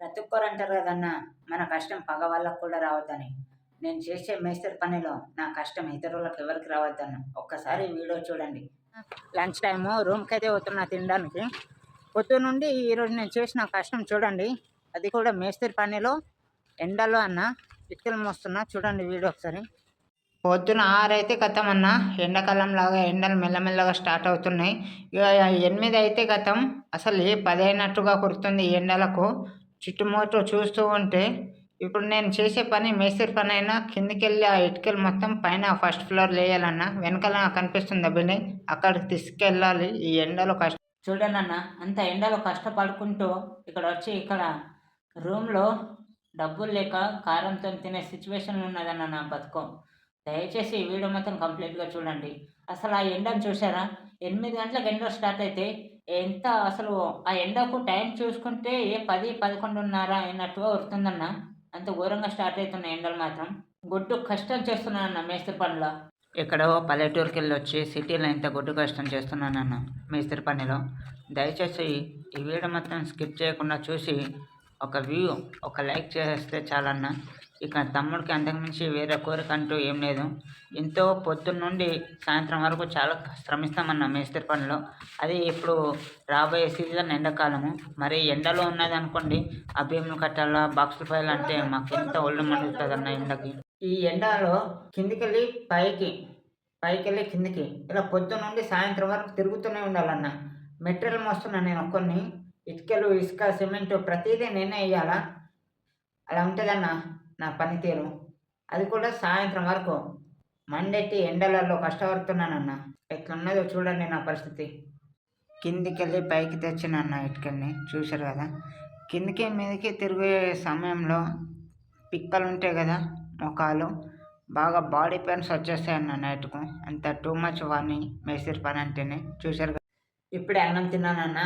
ప్రతి ఒక్కరు అంటారు కదన్నా. మన కష్టం పగ వాళ్ళకు కూడా రావద్దని. నేను చేసే మేస్త్రి పనిలో నా కష్టం ఇతరులకు ఎవరికి రావద్దన్న. ఒక్కసారి వీడియో చూడండి. లంచ్ టైము రూమ్కి అయితే పోతున్నా తినడానికి. పొద్దు నుండి ఈరోజు నేను చేసిన కష్టం చూడండి. అది కూడా మేస్త్రి పనిలో ఎండలో అన్న ఇటుకలు మోస్తున్నా. చూడండి వీడియో ఒకసారి. పొద్దున ఆరైతే గతం అన్న ఎండాకాలం లాగా ఎండలు మెల్లమెల్లగా స్టార్ట్ అవుతున్నాయి. ఇక ఎనిమిది అయితే గతం. అసలు పది అయినట్టుగా కుడుతుంది ఈ ఎండలకు. చుట్టుముట్టు చూస్తూ ఉంటే ఇప్పుడు నేను చేసే పని మేస్త్రి పని అయినా కిందికి వెళ్ళి ఆ ఇటుకలు మొత్తం పైన ఫస్ట్ ఫ్లోర్ లేయాలన్నా వెనకాల కనిపిస్తుంది అభిని అక్కడికి తీసుకెళ్ళాలి ఈ ఎండలో కష్ట చూడండి అంత ఎండలో కష్టపడుకుంటూ ఇక్కడ వచ్చి ఇక్కడ రూమ్లో డబ్బులు లేక కారంతో తినే సిచ్యువేషన్ ఉన్నదన్న నా బతుకం. దయచేసి ఈ వీడియో మొత్తం కంప్లీట్గా చూడండి. అసలు ఆ ఎండను చూసారా ఎనిమిది గంటలకు ఎండ స్టార్ట్ అయితే ఎంత అసలు ఆ ఎండకు టైం చూసుకుంటే ఏ పది పదకొండున్నర అయినట్టుగా వస్తుందన్న. అంత ఘోరంగా స్టార్ట్ అవుతున్న ఎండలు మాత్రం. గొడ్డు కష్టం చేస్తున్నానన్న మేస్త్రి పనిలో. ఎక్కడో పల్లెటూరుకి వెళ్ళి వచ్చి సిటీలో ఇంత గొడ్డు కష్టం చేస్తున్నానన్న మేస్త్రి పనిలో. దయచేసి ఈ వీడియో మొత్తం స్కిప్ చేయకుండా చూసి ఒక వ్యూ ఒక లైక్ చేస్తే చాలన్న. ఇక తమ్ముడికి అంతకుమించి వేరే కోరిక అంటూ ఏం లేదు. ఎంతో పొద్దున్న నుండి సాయంత్రం వరకు చాలా శ్రమిస్తామన్న మేస్త్రి పనిలో. అది ఇప్పుడు రాబోయే సీజన్ ఎండాకాలము. మరి ఎండలో ఉన్నది అనుకోండి ఆ భీములు కట్టాలా బాక్సులు పైలు అంటే మాకు ఎంత ఒళ్ళు మండుతుంది అన్న ఎండకి. ఈ ఎండలో కిందికి వెళ్ళి పైకి పైకి వెళ్ళి కిందికి ఇలా పొద్దున్న నుండి సాయంత్రం వరకు తిరుగుతూనే ఉండాలన్న. మెటీరియల్ మోస్తున్నా నేను ఒక్కరిని ఇటుకలు ఇసుక సిమెంట్ ప్రతిదీ నేనే వేయాలా అలా ఉంటుందన్న. నా పనితీరు. అది కూడా సాయంత్రం వరకు. మండెట్టి ఎండలలో కష్టపడుతున్నానన్న. ఎట్లున్నదో చూడండి నా పరిస్థితి. కిందికి వెళ్ళి పైకి తెచ్చినన్న ఇటుకల్ని చూశారు కదా. కిందికి మీదకి తిరిగే సమయంలో పిక్కలు ఉంటాయి కదా ముఖాలు. బాగా బాడీ పెయిన్స్ వచ్చేస్తాయన్న నైట్కు. అంత టూ మచ్ వాని మేసిరి పని అంటేనే. చూశారు కదా. ఇప్పుడే అన్నం తిన్నానన్న.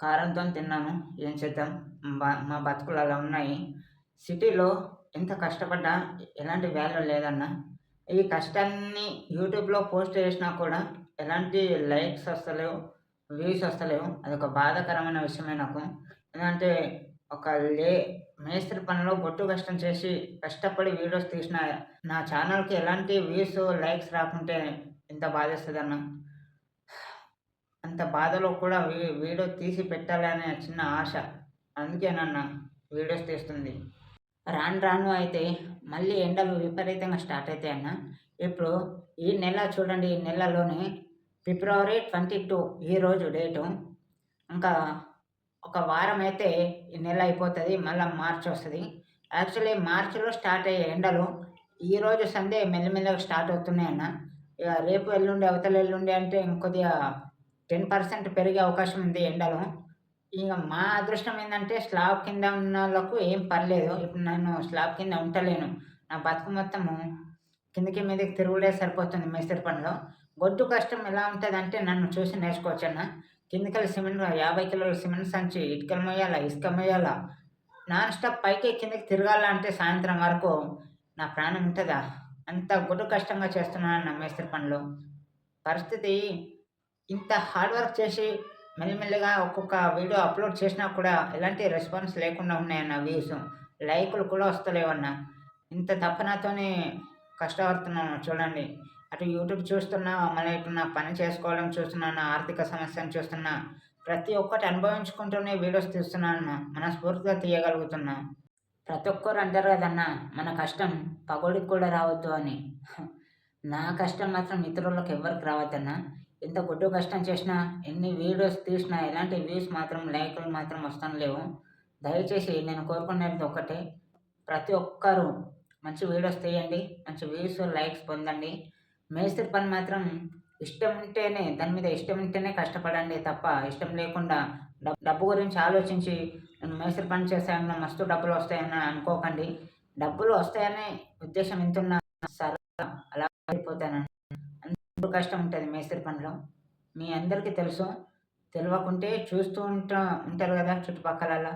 కారంతో తిన్నాను. ఏం చేద్దాం? మా బతుకులు అలా ఉన్నాయి. సిటీలో ఎంత కష్టపడ్డా ఎలాంటి వాల్యూ లేదన్న. ఈ కష్టాన్ని యూట్యూబ్లో పోస్ట్ చేసినా కూడా ఎలాంటి లైక్స్ వస్తలేవు వ్యూస్ వస్తలేవు. అదొక బాధాకరమైన విషయమే నాకు. ఎందుకంటే ఒక లే మేస్త్రి పనిలో బొట్టు కష్టం చేసి కష్టపడి వీడియోస్ తీసిన నా ఛానల్కి ఎలాంటి వ్యూస్ లైక్స్ రాకుంటే ఎంత బాధేస్తుంది అన్న అంత బాధలో కూడా వీడియో తీసి పెట్టాలి అనే చిన్న ఆశ. అందుకే నన్ను వీడియోస్ తీస్తుంది. రాను రాను అయితే మళ్ళీ ఎండలు విపరీతంగా స్టార్ట్ అవుతాయి అన్న. ఇప్పుడు ఈ నెల చూడండి ఈ నెలలోనే ఫిబ్రవరి ట్వంటీ టూ ఈరోజు డేటు. ఇంకా ఒక వారం అయితే ఈ నెల అయిపోతుంది మళ్ళీ మార్చ్ వస్తుంది. యాక్చువల్లీ మార్చిలో స్టార్ట్ అయ్యే ఎండలు ఈరోజు సండే మెల్లమెల్లగా స్టార్ట్ అవుతున్నాయి అన్న. ఇక రేపు ఎల్లుండి అవతల ఎల్లుండి అంటే ఇంకొద్దిగా టెన్ పర్సెంట్ పెరిగే అవకాశం ఉంది ఎండలు. ఇక మా అదృష్టం ఏంటంటే స్లాబ్ కింద ఉన్న వాళ్ళకు ఏం పర్లేదు. ఇప్పుడు నేను స్లాబ్ కింద ఉండలేను నా బతుకు మొత్తము కిందకి మీదకి తిరుగుడే సరిపోతుంది మేస్త్రి పనిలో. గొడ్డు కష్టం ఎలా ఉంటుంది అంటే నన్ను చూసి నేర్చుకోవచ్చు అన్న. కిందకెళ్ళి సిమెంట్ యాభై కిలోల సిమెంట్ సంచి ఇటుకలు మొయ్యాలా ఇసుక మొయ్యాలా? నాన్ స్టాప్ పైకి కిందకి తిరగాలంటే సాయంత్రం వరకు నా ప్రాణం ఉంటుందా? అంత గొడ్డు కష్టంగా చేస్తున్నాను నా మేస్త్రి పనులు. పరిస్థితి ఇంత హార్డ్ వర్క్ చేసి మెల్లమెల్లగా ఒక్కొక్క వీడియో అప్లోడ్ చేసినా కూడా ఎలాంటి రెస్పాన్స్ లేకుండా ఉన్నాయన్న వ్యూస్. లైకులు కూడా వస్తలేవన్న. ఇంత తపనతోనే కష్టపడుతున్నాను చూడండి. అటు యూట్యూబ్ చూస్తున్నా మళ్ళీ ఇటు నా పని చేసుకోవడం చూస్తున్నా నా ఆర్థిక సమస్యను చూస్తున్నా ప్రతి ఒక్కటి అనుభవించుకుంటూనే వీడియోస్ తీస్తున్నాను. మనస్ఫూర్తిగా తీయగలుగుతున్నా. ప్రతి ఒక్కరు అంటారు కదన్నా మన కష్టం పగోడికి కూడా రావద్దు అని. నా కష్టం మాత్రం ఇతరులకు ఎవరికి రావద్దన్నా. ఎంత గొడ్డు కష్టం చేసినా ఎన్ని వీడియోస్ తీసినా ఎలాంటి వ్యూస్ మాత్రం లైకులు మాత్రం వస్తాను లేవు. దయచేసి నేను కోరుకునేది ఒకటే ప్రతి ఒక్కరూ మంచి వీడియోస్ తీయండి మంచి వ్యూస్ లైక్స్ పొందండి. మేస్త్రి పని మాత్రం ఇష్టం ఉంటేనే దాని మీద ఇష్టం ఉంటేనే కష్టపడండి తప్ప ఇష్టం లేకుండా డబ్బు గురించి ఆలోచించి నేను మేస్త్రి పని చేస్తానన్న మస్తు డబ్బులు వస్తాయని అనుకోకండి. డబ్బులు వస్తాయనే ఉద్దేశం ఇంతున్నా సరే అలా అయిపోతానని అంత కష్టం ఉంటుంది మేస్త్రి పనిలో. మీ అందరికీ తెలుసు. తెలియకుంటే చూస్తూ ఉంటా ఉంటారు కదా చుట్టుపక్కల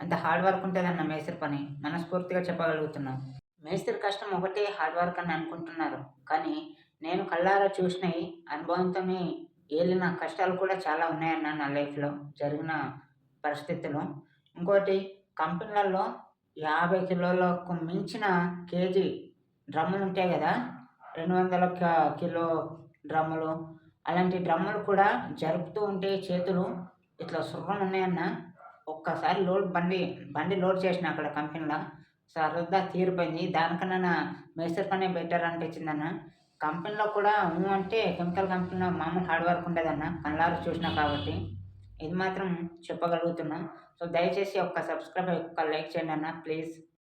అంత హార్డ్ వర్క్ ఉంటుందన్న మేస్త్రి పని. మనస్ఫూర్తిగా చెప్పగలుగుతున్నాం. మేస్త్రి కష్టం ఒకటే హార్డ్ వర్క్ అని అనుకుంటున్నారు. కానీ నేను కళ్ళారా చూసినవి అనుభవంతోనే ఏలిన కష్టాలు కూడా చాలా ఉన్నాయన్న నా లైఫ్లో జరిగిన పరిస్థితులు. ఇంకోటి కంపెనీలలో యాభై కిలోలకు మించిన కేజీ డ్రమ్ములు ఉంటాయి కదా. రెండు వందల కిలో డ్రమ్ములు. అలాంటి డ్రమ్ములు కూడా జరుపుతూ ఉంటే చేతులు ఇట్లా సుర్రం ఉన్నాయన్న. ఒక్కసారి లోడ్ బండి బండి లోడ్ చేసిన అక్కడ కంపెనీలో. సరదా తీరిపోయింది. దానికన్నా నా మేస్త్రి పనే బెటర్ అనిపించిందన్న. కంపెనీలో కూడా ఊ అంటే కెమికల్ కంపెనీలో మామూలు హార్డ్ వర్క్ ఉండదన్న. కళ్ళారు చూసినా కాబట్టి. ఇది మాత్రం చెప్పగలుగుతున్నా. సో దయచేసి ఒక్క సబ్స్క్రైబ్ ఒక్క లైక్ చేయండి అన్న. ప్లీజ్.